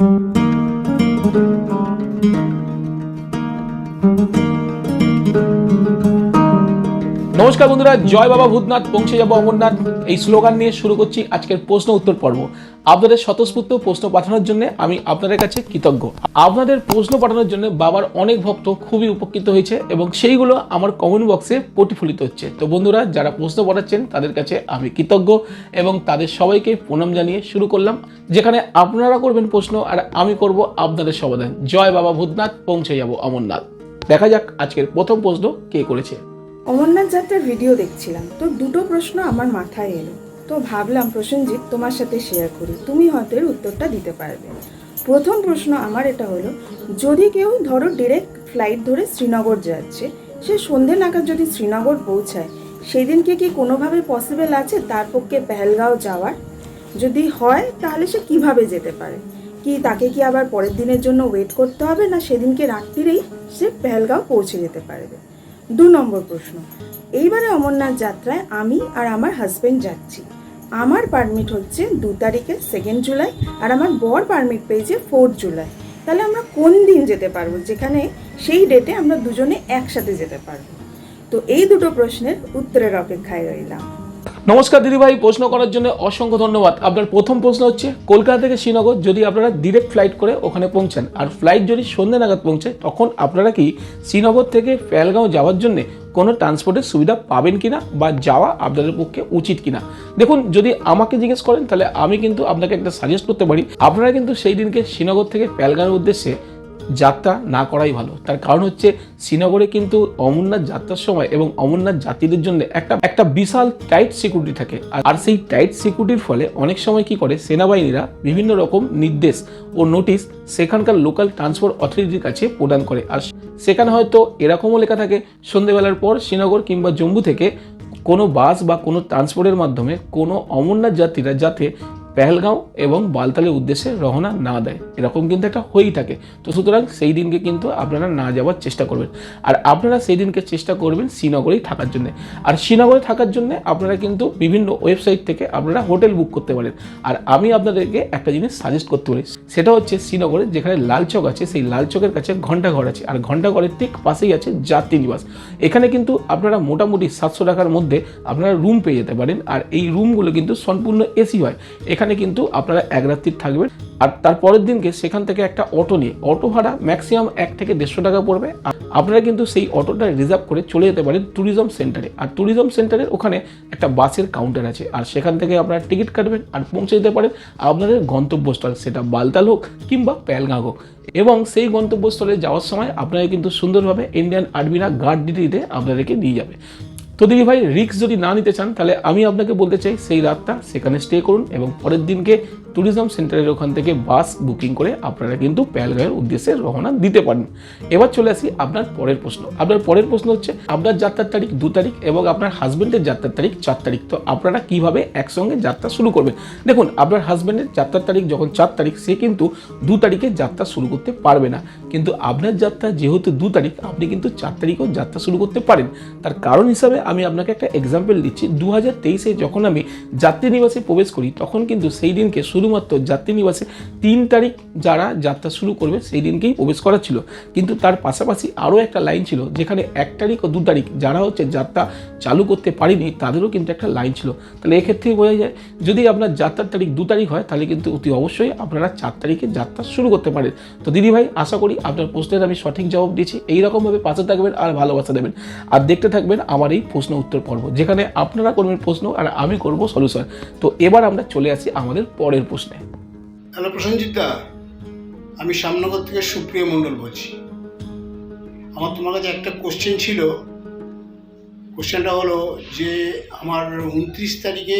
thank you. নমস্কার বন্ধুরা, জয় বাবা ভূতনাথ, পৌঁছে যাব অমরনাথ। এই স্লোগান নিয়ে শুরু করছি আজকের প্রশ্ন উত্তর পর্ব। আপনাদের স্বতঃস্ফূর্ত প্রশ্ন পাঠানোর জন্য আমি আপনাদের কাছে কৃতজ্ঞ। আপনাদের প্রশ্ন পাঠানোর জন্য বাবার অনেক ভক্ত খুবই উপকৃত হয়েছে এবং সেইগুলো আমার কমেন্ট বক্সে প্রতিফলিত হচ্ছে। তো বন্ধুরা, যারা প্রশ্ন পাঠাচ্ছেন, তাদের কাছে আমি কৃতজ্ঞ এবং তাদের সবাইকে প্রণাম জানিয়ে শুরু করলাম, যেখানে আপনারা করবেন প্রশ্ন আর আমি করব আপনাদের সমাধান। জয় বাবা ভূতনাথ, পৌঁছে যাব অমরনাথ। দেখা যাক আজকের প্রথম প্রশ্ন কে করেছে। অমরনাথ যাত্রার ভিডিও দেখছিলাম। তো দুটো প্রশ্ন আমার মাথায় এলো। তো ভাবলাম, প্রসেনজিৎ, তোমার সাথে শেয়ার করি। তুমি হয়তো এর উত্তরটা দিতে পারবে। প্রথম প্রশ্ন আমার এটা হলো, যদি কেউ ধরো ডিরেক্ট ফ্লাইট ধরে শ্রীনগর যাচ্ছে, সে সন্ধে নাগাদ যদি শ্রীনগর পৌঁছায় সেই দিনকে কি কোনোভাবে পসিবল আছে তার পক্ষে পেহেলগাঁও যাওয়ার? যদি হয়, তাহলে সে কীভাবে যেতে পারে? কি তাকে কি আবার পরের দিনের জন্য ওয়েট করতে হবে, না সেদিনকে রাত্রিরেই সে পেহেলগাঁও পৌঁছে যেতে পারবে? দু নম্বর প্রশ্ন। এইবারে অমরনাথ যাত্রায় আমি আর আমার হাজব্যান্ড যাচ্ছি। আমার পারমিট হচ্ছে দু তারিখে সেকেন্ড জুলাই আর আমার বর পারমিট পেয়েছে ফোর্থ জুলাই। তাহলে আমরা কোন দিন যেতে পারব? যেখানে সেই ডেটে আমরা দুজনে একসাথে যেতে পারব। তো এই দুটো প্রশ্নের উত্তরের অপেক্ষায় রইলাম। নমস্কার দিদিভাই প্রশ্ন করার জন্য অসংখ্য ধন্যবাদ। আপনার প্রথম প্রশ্ন হচ্ছে, কলকাতা থেকে শ্রীনগর যদি আপনারা ডিরেক্ট ফ্লাইট করে ওখানে পৌঁছান, আর ফ্লাইট যদি সন্ধ্যে নাগাদ পৌঁছায় তখন আপনারা কি শ্রীনগর থেকে পেহেলগাঁও যাওয়ার জন্য কোনো ট্রান্সপোর্টের সুবিধা পাবেন কিনা বা যাওয়া আপনাদের পক্ষে উচিত কিনা? দেখুন, যদি আমাকে জিজ্ঞেস করেন, তাহলে আমি কিন্তু আপনাকে একটা সাজেস্ট করতে পারি। আপনারা কিন্তু সেই দিনকে শ্রীনগর থেকে পেহেলগাঁওয়ের উদ্দেশ্যে যাত্রা না করাই ভালো। তার কারণ হচ্ছে শ্রীনগরে কিন্তু অমরনাথ যাত্রার সময় এবং অমরনাথ যাত্রীদের জন্য একটা একটা বিশাল টাইট সিকিউরিটি থাকে। আর- সেই টাইট সিকিউরিটির ফলে অনেক সময় কি করে সেনাবাহিনীরা বিভিন্ন রকম নির্দেশ ও নোটিশ সেখানকার লোকাল ট্রান্সপোর্ট অথরিটির কাছে প্রদান করে। আর সেখানে হয়তো এরকমও লেখা থাকে, সন্ধেবেলার পর শ্রীনগর কিংবা জম্মু থেকে কোনো বাস বা কোনো ট্রান্সপোর্টের মাধ্যমে কোনো অমরনাথ যাত্রীরা যাতে পেহেলগাঁও এবং বালতালের উদ্দেশ্যে রওনা না দেয়। এরকম কিন্তু একটা হয়েই থাকে। তো সুতরাং সেই দিনকে কিন্তু আপনারা না যাওয়ার চেষ্টা করবেন। আর আপনারা সেই দিনকে চেষ্টা করবেন শ্রীনগরেই থাকার জন্য। আর শ্রীনগরে থাকার জন্য আপনারা কিন্তু বিভিন্ন ওয়েবসাইট থেকে আপনারা হোটেল বুক করতে পারেন। আর আমি আপনাদেরকে একটা জিনিস সাজেস্ট করতে পারি। সেটা হচ্ছে শ্রীনগরে যেখানে লাল চক আছে, সেই লাল চকের কাছে ঘন্টাঘর আছে। আর ঘন্টাঘরের ঠিক পাশেই আছে যাত্রী নিবাস এখানে কিন্তু আপনারা মোটামুটি সাতশো টাকার মধ্যে আপনারা রুম পেয়ে যেতে পারেন। আর এই রুমগুলো কিন্তু সম্পূর্ণ এসি হয়। এখানে কিন্তু আপনারা এক রাত্রি থাকবেন। আর তার পরের দিনকে সেখান থেকে একটা অটো নিয়ে, অটো ভাড়া ম্যাক্সিমাম এক থেকে দেড়শো টাকা পড়বে। আর আপনারা কিন্তু সেই অটোটা রিজার্ভ করে চলে যেতে পারেন ট্যুরিজম সেন্টারে। আর ট্যুরিজম সেন্টারের ওখানে একটা বাসের কাউন্টার আছে। আর সেখান থেকে আপনারা টিকিট কাটবেন আর পৌঁছে যেতে পারেন আপনাদের গন্তব্যস্থল, সেটা বালতাল হোক কিংবা প্যালগাঁ হোক। এবং সেই গন্তব্যস্থলে যাওয়ার সময় আপনারা কিন্তু সুন্দরভাবে ইন্ডিয়ান আর্মিরা গার্ড ডিটিতে আপনাদেরকে নিয়ে যাবে। তো দিদি ভাই রিক্স যদি না নিতে চান, তাহলে আমি আপনাকে বলতে চাই, সেই রাতটা সেখানে স্টে করুন এবং পরের দিনকে ট্যুরিজম সেন্টারের ওখান থেকে বাস বুকিং করে আপনারা কিন্তু প্যালগাঁয়ের উদ্দেশ্যে রওনা দিতে পারেন। এবার চলে আসি আপনার পরের প্রশ্ন। আপনার পরের প্রশ্ন হচ্ছে, আপনার যাত্রার তারিখ দু তারিখ এবং আপনার হাজব্যান্ডের যাত্রার তারিখ চার তারিখ। তো আপনারা কীভাবে একসঙ্গে যাত্রা শুরু করবেন? দেখুন, আপনার হাজব্যান্ডের যাত্রার তারিখ যখন চার তারিখ, সে কিন্তু দু তারিখে যাত্রা শুরু করতে পারবে না। কিন্তু আপনার যাত্রা যেহেতু দু তারিখ, আপনি কিন্তু চার তারিখেও যাত্রা শুরু করতে পারেন। তার কারণ হিসাবে আমি আপনাকে একটা এক্সাম্পল দিচ্ছি। দু হাজার তেইশে যখন আমি যাত্রী নিবাসে প্রবেশ করি, তখন কিন্তু সেই দিনকে শুধুমাত্র যাত্রী নিবাসে তিন তারিখ যারা যাত্রা শুরু করবে, সেই দিনকেই প্রবেশ করা ছিল। কিন্তু তার পাশাপাশি আরও একটা লাইন ছিল, যেখানে এক তারিখ ও দু তারিখ যারা হচ্ছে যাত্রা চালু করতে পারিনি, তাদেরও কিন্তু একটা লাইন ছিল। তাহলে এক্ষেত্রেই বোঝা যায়, যদি আপনার যাত্রার তারিখ দু তারিখ হয়, তাহলে কিন্তু অতি অবশ্যই আপনারা চার তারিখে যাত্রা শুরু করতে পারেন। তো দিদি ভাই, আশা করি আপনার প্রশ্নের আমি সঠিক জবাব দিয়েছি। এইরকমভাবে পাশে থাকবেন আর ভালোবাসা দেবেন। আর দেখতে থাকবেন আমার এই প্রশ্ন উত্তর পর্ব যেখানে আপনারা করবেন প্রশ্ন আর আমি করব সলিউশন তো এবার আমরা চলে আসি আমাদের পরের প্রশ্নে। হ্যালো প্রসেনজিৎ দা আমি শ্যামনগর থেকে সুপ্রিয় মণ্ডল বলছি। আমার তোমার কাছে একটা কোশ্চেন ছিল। কোশ্চেনটা হলো যে আমার উনত্রিশ তারিখে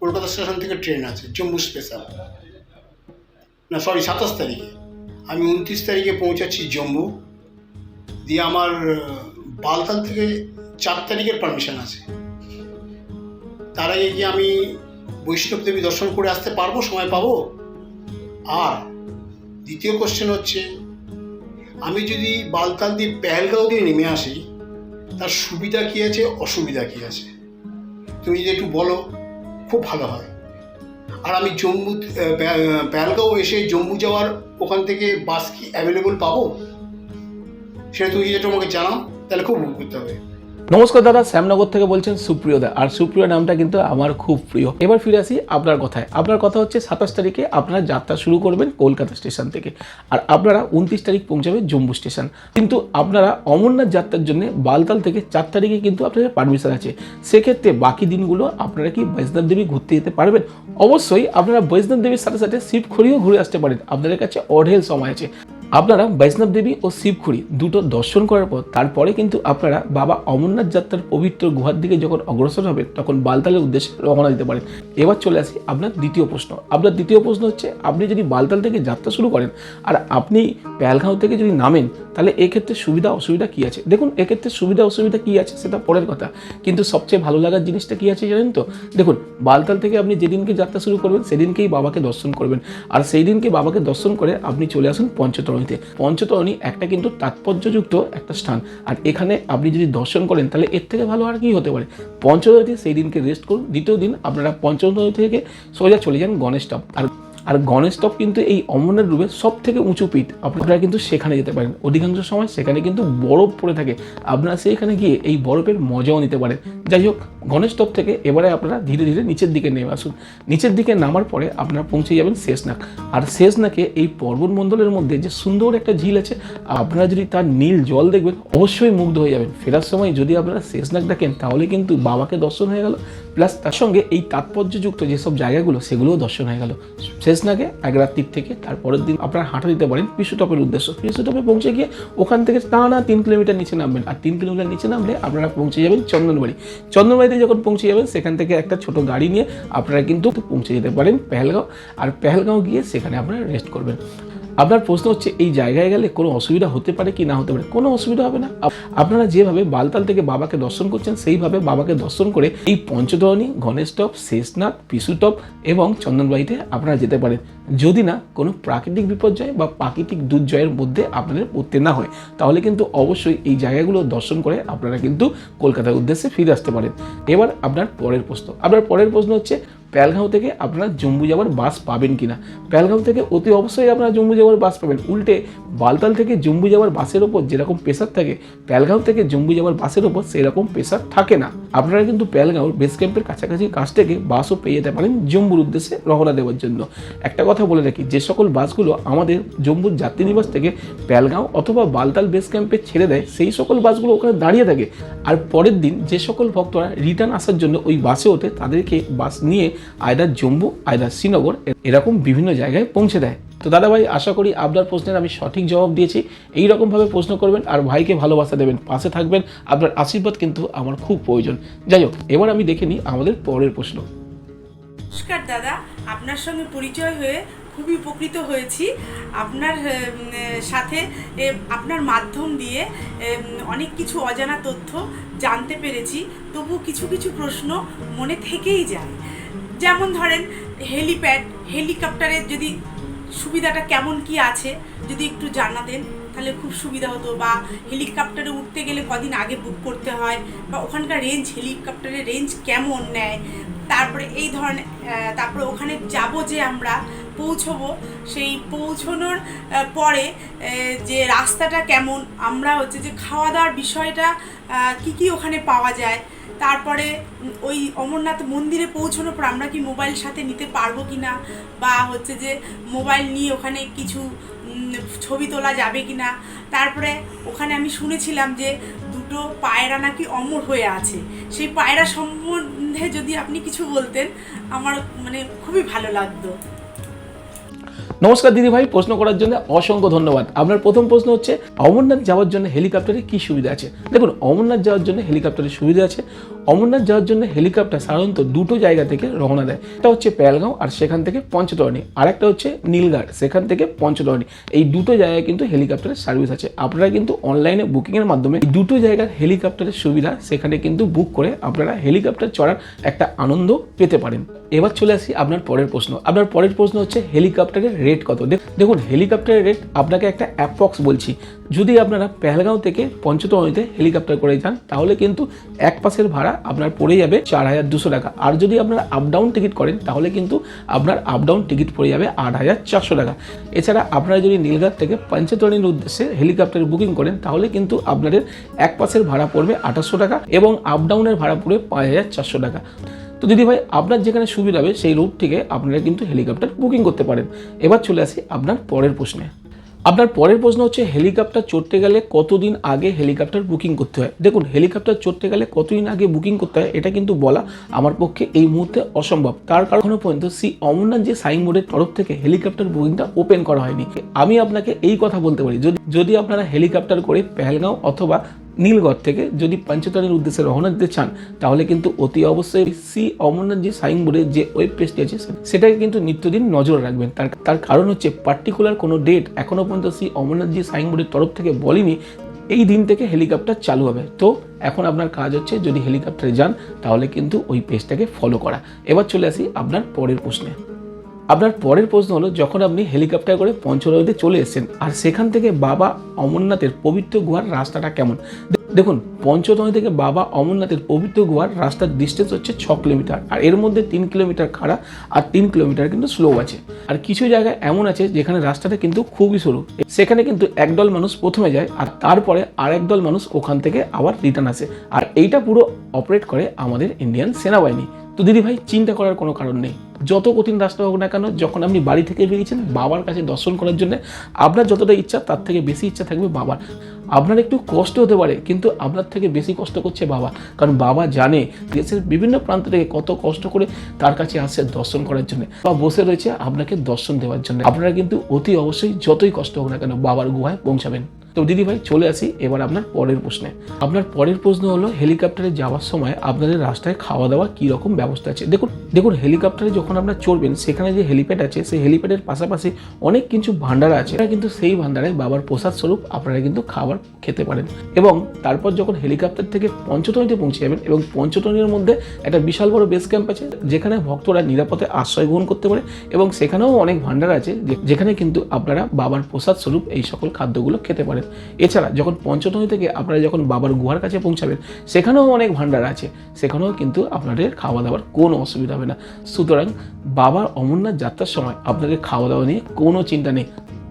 কলকাতা স্টেশন থেকে ট্রেন আছে, জম্মু স্পেশাল না সরি সাতাশ তারিখে। আমি উনত্রিশ তারিখে পৌঁছাচ্ছি জম্মু। দিয়ে আমার বালতাল থেকে চার তারিখের পারমিশন আছে। তার আগে কি আমি বৈষ্ণব দেবী দর্শন করে আসতে পারব? সময় পাবো? আর দ্বিতীয় কোশ্চেন হচ্ছে, আমি যদি বালতাল দিয়ে পেহেলগাঁও দিয়ে নেমে আসি, তার সুবিধা কী আছে? অসুবিধা কী আছে? তুমি যদি একটু বলো, খুব ভালো হয়। আর আমি জম্মু পেহেলগাঁও এসে জম্মু যাওয়ার ওখান থেকে বাস কি অ্যাভেলেবল পাবো? সেটা তুমি যদি একটু আমাকে জানাও, তাহলে খুব উপকৃত হবে। নমস্কার দাদা, শ্যামনগর থেকে বলছেন সুপ্রিয় দা। আর সুপ্রিয় নামটা কিন্তু আমার খুব প্রিয়। এবার ফিরে আসি আপনার কথায়। আপনার কথা হচ্ছে সাতাশ তারিখে আপনারা যাত্রা শুরু করবেন কলকাতা স্টেশন থেকে। আর আপনারা উনত্রিশ তারিখ পৌঁছাবেন জম্মু স্টেশন। কিন্তু আপনারা অমরনাথ যাত্রার জন্য বালতাল থেকে চার তারিখে কিন্তু আপনাদের পারমিশন আছে। সেক্ষেত্রে বাকি দিনগুলো আপনারা কি বৈষ্ণব দেবী ঘুরতে যেতে পারবেন? অবশ্যই আপনারা বৈষ্ণব দেবীর সাথে সাথে শিবখড়িও ঘুরে আসতে পারেন। আপনাদের কাছে অঢেল সময় আছে। আপনারা বৈষ্ণব দেবী ও শিবখুড়ি দুটো দর্শন করার পর তারপরে কিন্তু আপনারা বাবা অমরনাথ যাত্রার পবিত্র গুহার দিকে যখন অগ্রসর হবেন তখন বালতালের উদ্দেশ্যে রওনা দিতে পারেন। এবার চলে আসি আপনার দ্বিতীয় প্রশ্ন। আপনার দ্বিতীয় প্রশ্ন হচ্ছে, আপনি যদি বালতাল থেকে যাত্রা শুরু করেন আর আপনি পেলগাঁও থেকে যদি নামেন, তাহলে এক্ষেত্রে সুবিধা অসুবিধা কী আছে? দেখুন, এক্ষেত্রে সুবিধা অসুবিধা কী আছে সেটা পরের কথা। কিন্তু সবচেয়ে ভালো লাগার জিনিসটা কী আছে জানেন তো? দেখুন, বালতাল থেকে আপনি যেদিনকে যাত্রা শুরু করবেন, সেদিনকেই বাবাকে দর্শন করবেন। আর সেই দিনকে বাবাকে দর্শন করে আপনি চলে আসুন পঞ্চতরণীতে পঞ্চতরণী একটা কিন্তু তাৎপর্যযুক্ত একটা স্থান। আর এখানে আপনি যদি দর্শন করেন, তাহলে এর থেকে ভালো আর কি হতে পারে? পঞ্চতরণীতে সেই দিনকে রেস্ট করুন। দ্বিতীয় দিন আপনারা পঞ্চতরণী থেকে সোজা চলে যান গণেশ টপ আর আর গণেশ টপ কিন্তু এই অমরনাথ রূপের সব থেকে উঁচু পিঠ। আপনারা কিন্তু সেখানে যেতে পারেন। অধিকাংশ সময় সেখানে কিন্তু বরফ পড়ে থাকে। আপনারা সেইখানে গিয়ে এই বরফের মজাও নিতে পারেন। যাই হোক গণেশ টপ থেকে এবারে আপনারা ধীরে ধীরে নিচের দিকে নেমে আসুন। নিচের দিকে নামার পরে আপনারা পৌঁছে যাবেন শেষনাগ। আর শেষনাকে এই পর্বতমণ্ডলের মধ্যে যে সুন্দর একটা ঝিল আছে, আপনারা যদি তার নীল জল দেখবেন, অবশ্যই মুগ্ধ হয়ে যাবেন। ফেরার সময় যদি আপনারা শেষনাগ দেখেন, তাহলে কিন্তু বাবাকে দর্শন হয়ে গেল। প্লাস তার সঙ্গে এই তাৎপর্যযুক্ত যেসব জায়গাগুলো, সেগুলোও দর্শন হয়ে গেল। শেষনাগে এক রাত্রির থেকে তারপরের দিন আপনারা হাঁটা দিতে পারেন পিসুটপের উদ্দেশ্য। পিসুটপে পৌঁছে গিয়ে ওখান থেকে টানা তিন কিলোমিটার নিচে নামবেন। আর তিন কিলোমিটার নিচে নামলে আপনারা পৌঁছে যাবেন চন্দনবাড়ি। চন্দনবাড়িতে যখন পৌঁছে যাবেন, সেখান থেকে একটা ছোট গাড়ি নিয়ে আপনারা কিন্তু পৌঁছে যেতে পারেন পেহেলগাঁও। আর পেহেলগাঁও গিয়ে সেখানে আপনারা রেস্ট করবেন। আপনার প্রশ্ন হচ্ছে, এই জায়গায় গেলে কোনো অসুবিধা হতে পারে কি না হতে পারে? কোনো অসুবিধা হবে না। আপনারা যেভাবে বালতাল থেকে বাবাকে দর্শন করছেন, সেইভাবে বাবাকে দর্শন করে এই পঞ্চধরণী, গণেশ টপ, শেষনাথ পিসুটপ এবং চন্দনবাড়িতে আপনারা যেতে পারেন। যদি না, কোনো প্রাকৃতিক বিপর্যয় বা প্রাকৃতিক দুর্জয়ের মধ্যে আপনাদের পড়তে না হয়, তাহলে কিন্তু অবশ্যই এই জায়গাগুলো দর্শন করে আপনারা কিন্তু কলকাতার উদ্দেশ্যে ফিরে আসতে পারেন। এবার আপনার পরের প্রশ্ন। আপনার পরের প্রশ্ন হচ্ছে প্যালগাঁও থেকে আপনারা জম্মু যাওয়ার বাস পাবেন কিনা? প্যালগাঁও থেকে অতি অবশ্যই আপনারা জম্মু যাওয়ার বাস পাবেন। উল্টে বালতাল থেকে জম্মু যাওয়ার বাসের ওপর যেরকম প্রেশার থাকে, প্যালগাঁও থেকে জম্মু যাওয়ার বাসের ওপর সেরকম প্রেশার থাকে না। আপনারা কিন্তু প্যালগাঁওর বেস ক্যাম্পের কাছাকাছি কাছ থেকে বাসও পেয়ে যেতে পারেন জম্মুর উদ্দেশ্যে রওনা দেওয়ার জন্য। একটা কথা বলে রাখি, যে সকল বাসগুলো আমাদের জম্মুর যাত্রী নিবাস থেকে প্যালগাঁও অথবা বালতাল বেস ক্যাম্পে ছেড়ে দেয়, সেই সকল বাসগুলো ওখানে দাঁড়িয়ে থাকে। আর পরের দিন যে সকল ভক্তরা রিটার্ন আসার জন্য ওই বাসে ওঠে, তাদেরকে বাস নিয়ে আয়দার জম্মু আয়দার শ্রীনগর, এরকম বিভিন্ন জায়গায় পৌঁছে দেয়। তো দাদা ভাই আশা করি আপনার প্রশ্নের আমি সঠিক জবাব দিয়েছি। এই রকমভাবে প্রশ্ন করবেন আর ভাইকে ভালোবাসা দেবেন, পাশে থাকবেন। আপনার আশীর্বাদ কিন্তু আমার খুব প্রয়োজন। যাই হোক, এবার আমি দেখে নিই আমাদের পরের প্রশ্ন। নমস্কার দাদা, আপনার সঙ্গে পরিচয় হয়ে খুবই উপকৃত হয়েছি। আপনার সাথে আপনার মাধ্যম দিয়ে অনেক কিছু অজানা তথ্য জানতে পেরেছি। তবু কিছু কিছু প্রশ্ন মনে থেকেই যায়। যেমন ধরেন, হেলিপ্যাড হেলিকপ্টারের যদি সুবিধাটা কেমন কি আছে, যদি একটু জানাতেন, তাহলে খুব সুবিধা হতো। বা হেলিকপ্টারে উঠতে গেলে কদিন আগে বুক করতে হয়, বা ওখানকার রেঞ্জ হেলিকপ্টারের রেঞ্জ কেমন নেয়? তারপরে এই ধরনের তারপরে ওখানে যাব যে আমরা, পৌঁছবো, সেই পৌঁছানোর পরে যে রাস্তাটা কেমন, আমরা হচ্ছে যে খাওয়া দাওয়ার বিষয়টা কি কি ওখানে পাওয়া যায় তারপরে ওই অমরনাথ মন্দিরে পৌঁছানোর পর আমরা কি মোবাইল সাথে নিতে পারব কি না বা হচ্ছে যে মোবাইল নিয়ে ওখানে কিছু ছবি তোলা যাবে কি না তারপরে ওখানে আমি শুনেছিলাম যে দুটো পায়রা নাকি অমর হয়ে আছে। সেই পায়রা সম্বন্ধে যদি আপনি কিছু বলতেন, আমার মানে খুবই ভালো লাগতো। নমস্কার দিদি ভাই, প্রশ্ন করার জন্য অসংখ্য ধন্যবাদ। আপনার প্রথম প্রশ্ন হচ্ছে, অমরনাথ যাওয়ার জন্য হেলিকপ্টারে কি সুবিধা আছে? দেখুন, অমরনাথ যাওয়ার জন্য হেলিকপ্টারের সুবিধা আছে। অমরনাথ যাওয়ার জন্য হেলিকপ্টার সাধারণত দুটো জায়গা থেকে রওনা দেয়। একটা হচ্ছে প্যালগাঁও আর সেখান থেকে পঞ্চতরণী। আর একটা হচ্ছে নীলগাড় সেখান থেকে পঞ্চতরণী। এই দুটো জায়গায় কিন্তু হেলিকপ্টারের সার্ভিস আছে। আপনারা কিন্তু অনলাইনে বুকিংয়ের মাধ্যমে এই দুটো জায়গার হেলিকপ্টারের সুবিধা সেখানে কিন্তু বুক করে আপনারা হেলিকপ্টার চড়ার একটা আনন্দ পেতে পারেন। এবার চলে আসি আপনার পরের প্রশ্ন। আপনার পরের প্রশ্ন হচ্ছে, হেলিকপ্টারের রেট কত? দেখ- দেখুন হেলিকপ্টারের রেট আপনাকে একটা অ্যাপ্রক্স বলছি। যদি আপনারা পেহেলগাঁও থেকে পঞ্চতমিতে হেলিকপ্টার করে যান, তাহলে কিন্তু এক পাশের ভাড়া আপনার পড়ে যাবে চার হাজার দুশো টাকা। আর যদি আপনারা আপ ডাউন টিকিট করেন, তাহলে কিন্তু আপনার আপ ডাউন টিকিট পড়ে যাবে আট হাজার চারশো টাকা। এছাড়া আপনারা যদি নীলঘাট থেকে পঞ্চতরণীর উদ্দেশ্যে হেলিকপ্টার বুকিং করেন, তাহলে কিন্তু আপনাদের এক পাশের ভাড়া পড়বে আঠাশশো টাকা এবং আপডাউনের ভাড়া পড়বে পাঁচ হাজার চারশো টাকা। তো দিদি ভাই আপনার যেখানে সুবিধা হবে সেই রুট থেকে আপনারা কিন্তু হেলিকপ্টার বুকিং করতে পারেন। এবার চলে আসি আপনার পরের প্রশ্নে। আপনার পরের প্রশ্ন হচ্ছে হেলিকপ্টার চড়তে গেলে কতদিন আগে হেলিকপ্টার বুকিং করতে হয়? দেখুন হেলিকপ্টার চড়তে গেলে কতদিন আগে বুকিং করতে হয়, এটা কিন্তু বলা আমার পক্ষে এই মুহূর্তে অসম্ভব। তার কারণ পর্যন্ত সি অমরনাথ যে সাইন বোর্ডের তরফ থেকে হেলিকপ্টার বুকিংটা ওপেন করা হয়নি। আমি আপনাকে এই কথা বলতে পারি, যদি যদি আপনারা হেলিকপ্টার করে পেহেলগাঁও অথবা নীলগড় থেকে যদি পঞ্চতনের উদ্দেশ্যে রওনা দিতে চান, তাহলে কিন্তু অতি অবশ্যই সি অমরনাথ যে সাইন বোর্ডের যে ওয়েব পেজটি আছে, সেটাকে কিন্তু নিত্যদিন নজর রাখবেন। তার তার কারণ হচ্ছে পার্টিকুলার কোনো ডেট এখনও পর্যন্ত সি অমরনাথ যে সাইন বোর্ডের তরফ থেকে বলেনি, এই দিন থেকে হেলিকপ্টার চালু হবে। তো এখন আপনার কাজ হচ্ছে যদি হেলিকপ্টারে যান, তাহলে কিন্তু ওই পেজটাকে ফলো করা। এবার চলে আসি আপনার পরের প্রশ্নে। আপনার পরের প্রশ্ন হলো, যখন আপনি হেলিকপ্টার করে পঞ্চরবিতে চলে এসেছেন, আর সেখান থেকে বাবা অমরনাথের পবিত্র গুহার রাস্তাটা কেমন? দেখুন পঞ্চতমি থেকে বাবা অমরনাথের পবিত্র গুহার রাস্তার ডিস্টেন্স হচ্ছে ছ কিলোমিটার আর এর মধ্যে তিন কিলোমিটার খাড়া আর তিন কিলোমিটার কিন্তু স্লো আছে। আর কিছু জায়গায় এমন আছে যেখানে রাস্তাটা কিন্তু খুবই সরু। সেখানে কিন্তু একদল মানুষ প্রথমে যায়, আর তারপরে আর একদল মানুষ ওখান থেকে আবার রিটার্ন আসে। আর এইটা পুরো অপারেট করে আমাদের ইন্ডিয়ান সেনাবাহিনী। তো দিদি ভাই, চিন্তা করার কোনো কারণ নেই। যত কঠিন রাস্তা হোক না কেন, যখন আপনি বাড়ি থেকে বেরিয়েছেন বাবার কাছে দর্শন করার জন্য, আপনার যতটা ইচ্ছা, তার থেকে বেশি ইচ্ছা থাকবে বাবার। আপনার একটু কষ্ট হতে পারে, কিন্তু আপনার থেকে বেশি কষ্ট করছে বাবা। কারণ বাবা জানে দেশের বিভিন্ন প্রান্ত থেকে কত কষ্ট করে তার কাছে আসছে দর্শন করার জন্য বা বসে রয়েছে আপনাকে দর্শন দেওয়ার জন্য। আপনারা কিন্তু অতি অবশ্যই যতই কষ্ট হোক না কেন বাবার গুহায় পৌঁছাবেন। তো দিদি ভাই চলে আসি এবার আপনার পরের প্রশ্নে। আপনার পরের প্রশ্ন হলো, হেলিকপ্টারে যাওয়ার সময় আপনাদের রাস্তায় খাওয়া দাওয়া কী রকম ব্যবস্থা আছে? দেখুন দেখুন, হেলিকপ্টারে যখন আপনার চড়বেন, সেখানে যে হেলিপ্যাড আছে, সেই হেলিপ্যাডের পাশাপাশি অনেক কিছু ভান্ডার আছে। কিন্তু সেই ভান্ডারে বাবার প্রসাদ স্বরূপ আপনারা কিন্তু খাবার খেতে পারেন। এবং তারপর যখন হেলিকপ্টার থেকে পঞ্চতনীতে পৌঁছে যাবেন এবং পঞ্চতনীর মধ্যে একটা বিশাল বড় বেস ক্যাম্প আছে, যেখানে ভক্তরা নিরাপদে আশ্রয় গ্রহণ করতে পারে এবং সেখানেও অনেক ভান্ডার আছে যেখানে কিন্তু আপনারা বাবার প্রসাদ স্বরূপ এই সকল খাদ্যগুলো খেতে পারেন। এছাড়া যখন পঞ্চতনী থেকে আপনারা যখন বাবার গুহার কাছে পৌঁছাবেন, সেখানেও অনেক ভান্ডার আছে। সেখানেও কিন্তু আপনাদের খাওয়া দাওয়ার কোনো অসুবিধা হবে না। সুতরাং বাবার অমরনাথ যাত্রার সময় আপনাদের খাওয়া দাওয়া নিয়ে কোনো চিন্তা নেই।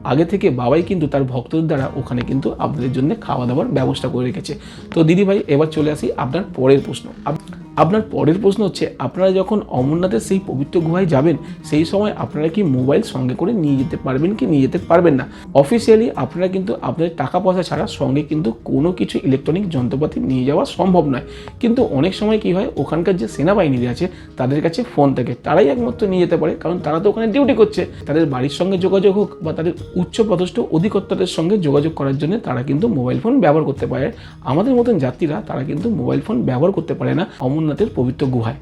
আগে থেকে বাবাই কিন্তু তার ভক্তদের দ্বারা ওখানে কিন্তু আপনাদের জন্য খাওয়া দাওয়ার ব্যবস্থা করে রেখেছে। তো দিদিভাই, এবার চলে আসি আপনার পরের প্রশ্ন। আপনার পরের প্রশ্ন হচ্ছে, আপনারা যখন অমরনাথের সেই পবিত্র গুহায় যাবেন, সেই সময় আপনারা কি মোবাইল সঙ্গে করে নিয়ে যেতে পারবেন কি নিয়ে যেতে পারবেন না? অফিসিয়ালি আপনারা কিন্তু আপনাদের টাকা পয়সা ছাড়া সঙ্গে কিন্তু কোনো কিছু ইলেকট্রনিক যন্ত্রপাতি নিয়ে যাওয়া সম্ভব নয়। কিন্তু অনেক সময় কি হয়, ওখানকার যে সেনাবাহিনীরা আছে, তাদের কাছে ফোন থাকে। তারাই একমাত্র নিয়ে যেতে পারে, কারণ তারা তো ওখানে ডিউটি করছে। তাদের বাড়ির সঙ্গে যোগাযোগ হোক বা তাদের উচ্চপদস্থ অধিকর্তাদের সঙ্গে যোগাযোগ করার জন্য তারা কিন্তু মোবাইল ফোন ব্যবহার করতে পারে। আমাদের মতন যাত্রীরা তারা কিন্তু মোবাইল ফোন ব্যবহার করতে পারে না। অমরনাথের পবিত্র গুহায়।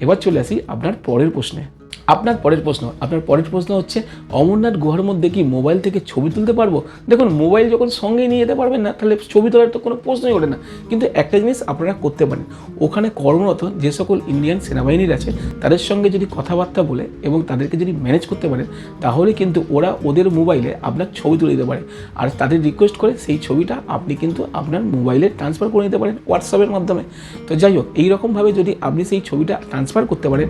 এবার চলে আসি আপনার পরের প্রশ্নে। আপনার পরের প্রশ্ন, আপনার পরের প্রশ্ন হচ্ছে, অমরনাথ গুহার মধ্যে কি মোবাইল থেকে ছবি তুলতে পারব? দেখুন মোবাইল যখন সঙ্গে নিয়ে যেতে পারবেন না, তাহলে ছবি তোলার তো কোনো প্রশ্নই ওঠে না। কিন্তু একটা জিনিস আপনারা করতে পারেন। ওখানে কর্মরত যে সকল ইন্ডিয়ান সেনাবাহিনীর আছে, তাদের সঙ্গে যদি কথাবার্তা বলে এবং তাদেরকে যদি ম্যানেজ করতে পারেন, তাহলে কিন্তু ওরা ওদের মোবাইলে আপনার ছবি তুলে দিতে পারে। আর তাদের রিকোয়েস্ট করে সেই ছবিটা আপনি কিন্তু আপনার মোবাইলে ট্রান্সফার করে নিতে পারেন হোয়াটসঅ্যাপের মাধ্যমে। তো যাই হোক, এইরকমভাবে যদি আপনি সেই ছবিটা ট্রান্সফার করতে পারেন,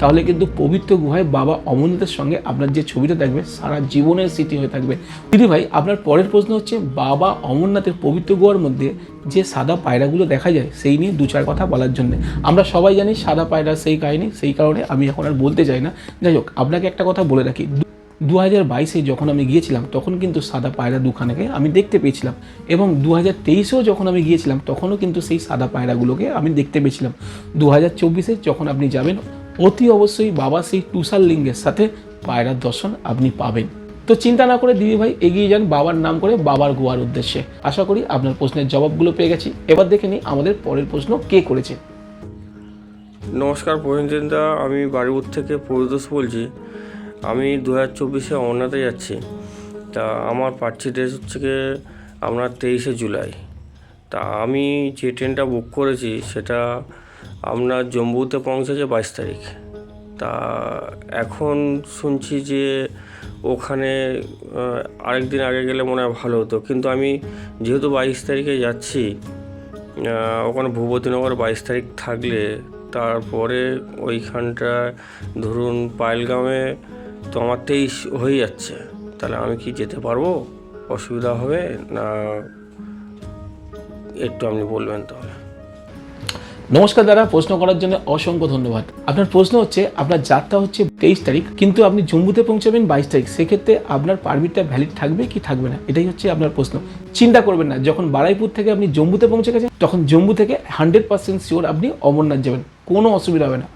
তাহলে কিন্তু পবিত্র গুহায় বাবা অমরনাথের সঙ্গে আপনার যে ছবিটা থাকবে সারা জীবনের স্মৃতি হয়ে থাকবে। দিদি ভাই, আপনার পরের প্রশ্ন হচ্ছে, বাবা অমরনাথের পবিত্র গুহার মধ্যে যে সাদা পায়রাগুলো দেখা যায়, সেই নিয়ে দু চার কথা বলার জন্য। আমরা সবাই জানি সাদা পায়রা সেই কাহিনী, সেই কারণে আমি এখন আর বলতে চাই না। যাই হোক, আপনাকে একটা কথা বলে রাখি। দু হাজার বাইশে যখন আমি গিয়েছিলাম, তখন কিন্তু সাদা পায়রা দুখানাকে আমি দেখতে পেয়েছিলাম। এবং দু হাজার তেইশেও যখন আমি গিয়েছিলাম, তখনও কিন্তু সেই সাদা পায়রাগুলোকে আমি দেখতে পেয়েছিলাম। দু হাজার চব্বিশে যখন আপনি যাবেন অতি অবশ্যই বাবা সেই তুষার লিঙ্গের সাথে পায়রার দর্শন আপনি পাবেন। তো চিন্তা না করে দিদি ভাই এগিয়ে যান বাবার নাম করে বাবার গোয়ার উদ্দেশ্যে। আশা করি আপনার প্রশ্নের জবাবগুলো পেয়ে গেছি। এবার দেখে নিই আমাদের পরের প্রশ্ন কে করেছে। নমস্কার প্রসেনজিৎদা আমি বাড়িপুর থেকে পরিতোষ বলছি। আমি দু হাজার চব্বিশে অমরনাথে যাচ্ছি। তা আমার পার্টি ডেট হচ্ছে গিয়ে আপনার তেইশে জুলাই। তা আমি যে ট্রেনটা বুক করেছি সেটা আপনার জম্বুতে পৌঁছেছে বাইশ তারিখ। তা এখন শুনছি যে ওখানে আরেক দিন আগে গেলে মনে হয় ভালো হতো। কিন্তু আমি যেহেতু বাইশ তারিখে যাচ্ছি ওখানে ভূপতিনগর বাইশ তারিখ থাকলে, তারপরে ওইখানটা ধরুন পায়েলগামে তো আমার তেইশ হয়ে যাচ্ছে। তাহলে আমি কি যেতে পারব? অসুবিধা হবে না? একটু আপনি বলবেন তাহলে। নমস্কার দাদা, প্রশ্ন করার জন্য অসংখ্য ধন্যবাদ। আপনার প্রশ্ন হচ্ছে, আপনার যাত্রা হচ্ছে তেইশ তারিখ, কিন্তু আপনি জম্মুতে পৌঁছাবেন বাইশ তারিখ। সেক্ষেত্রে আপনার পারমিটটা ভ্যালিড থাকবে কি থাকবে না? এটাই হচ্ছে আপনার প্রশ্ন। চিন্তা করবেন না, যখন বারাইপুর থেকে আপনি জম্মুতে পৌঁছে গেছেন, তখন জম্মু থেকে হান্ড্রেড পার্সেন্ট শিওর আপনি অমরনাথ যাবেন। কোনো অসুবিধা হবে না।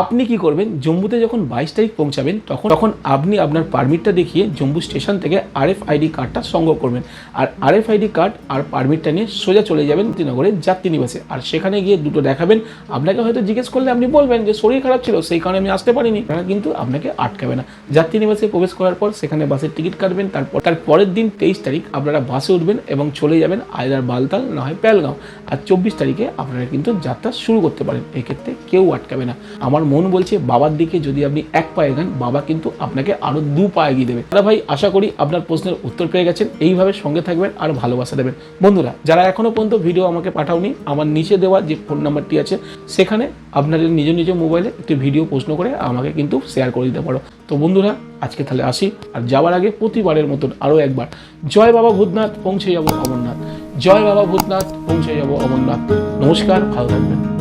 আপনি কি করবেন, জম্মুতে যখন বাইশ তারিখ পৌঁছাবেন, তখন তখন আপনি আপনার পারমিটটা দেখিয়ে জম্মু স্টেশন থেকে আরএফ আইডি কার্ডটা সংগ্রহ করবেন। আর আরএফ আইডি কার্ড আর পারমিটটা নিয়ে সোজা চলে যাবেন শ্রীনগরের যাত্রী নিবাসে। আর সেখানে গিয়ে দুটো দেখাবেন। আপনাকে হয়তো জিজ্ঞেস করলে আপনি বলবেন যে, শরীর খারাপ ছিল, সেই কারণে আমি আসতে পারিনি। তারা কিন্তু আপনাকে আটকাবে না। যাত্রী নিবাসে প্রবেশ করার পর সেখানে বাসের টিকিট কাটবেন। তারপর তার পরের দিন তেইশ তারিখ আপনারা বাসে উঠবেন এবং চলে যাবেন আয়দার বালতাল না হয় প্যালগাঁও আর চব্বিশ তারিখে আপনারা কিন্তু যাত্রা শুরু করতে পারেন। এক্ষেত্রে কেউ আটকাবে না। আমার মন বলছে, বাবার দিকে যদি আপনি এক পায়ে গান বাবা কিন্তু আপনাকে আরও দু পায়ে এগিয়ে দেবে। দাদা ভাই, আশা করি আপনার প্রশ্নের উত্তর পেয়ে গেছেন। এইভাবে সঙ্গে থাকবেন আর ভালোবাসা দেবেন। বন্ধুরা, যারা এখনও পর্যন্ত ভিডিও আমাকে পাঠাওনি, আমার নিচে দেওয়া যে ফোন নাম্বারটি আছে, সেখানে আপনাদের নিজ নিজ মোবাইলে একটি ভিডিও প্রশ্ন করে আমাকে কিন্তু শেয়ার করে দিতে পারো। তো বন্ধুরা, আজকে তাহলে আসি। আর যাওয়ার আগে প্রতিবারের মতন আরও একবার, জয় বাবা ভূতনাথ, পৌঁছে যাব অমরনাথ। জয় বাবা ভূতনাথ, পৌঁছে যাব অমরনাথ। নমস্কার, ভালো থাকবেন।